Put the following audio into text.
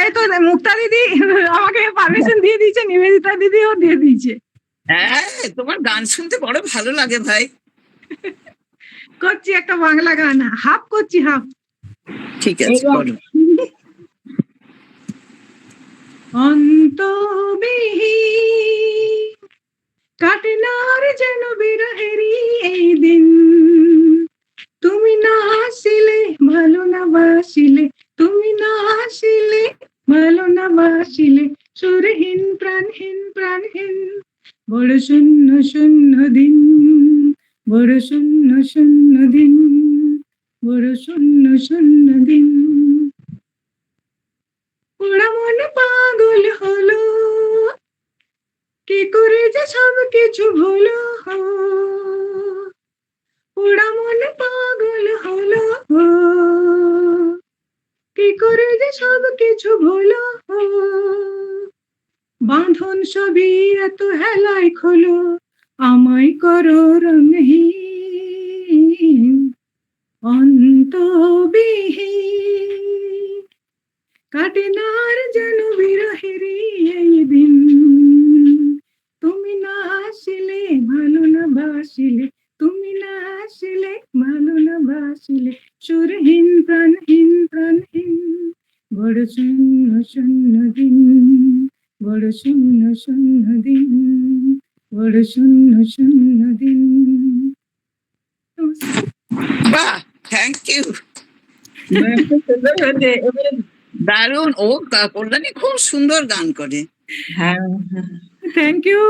এই তো মুক্তা দিদি আমাকে পারমিশন দিয়ে দিয়েছে নিবেদিতা দিদিও দিয়ে দিয়েছে। হ্যাঁ তোমার গান শুনতে বড় ভালো লাগে ভাই। করছি একটা বাংলা গান হাফ করছি হাফ। ঠিক আছে অন্তবিহীন কাটনার যেন বিরহেরি এই না বাসিলে সুরহীন প্রাণহীন প্রাণহীন। বড় শূন্য শূন্য দিন, বড় শূন্য শূন্য দিন, বড় শূন্য শূন্য দিন। ওরা মনে পাগল হলো, কি করে যে সব কিছু ভুলো? ওরা মন পাগল হলো, কি করে যে সব কিছু ভুলো? বাঁধন সবই এত হেলায় খোলো, আমায় করো রঙহীন, অন্তবিহীন। কাটে না আর যেন বিরহেরি এই দিন, তুমি না আসিলে ভালো না বাসিলে, তুমি না আসিলে ভালো না বাসিলে, সুরহীন প্রাণহীন প্রাণহীন, বড় শূন্য শূন্য দিন। বড় শূন্য শূন্য দিন বড় শূন্য শূন্য দিন। বাহ থ্যাংক ইউ দারুণ। ও কল্যাণী খুব সুন্দর গান করে। হ্যাঁ থ্যাংক ইউ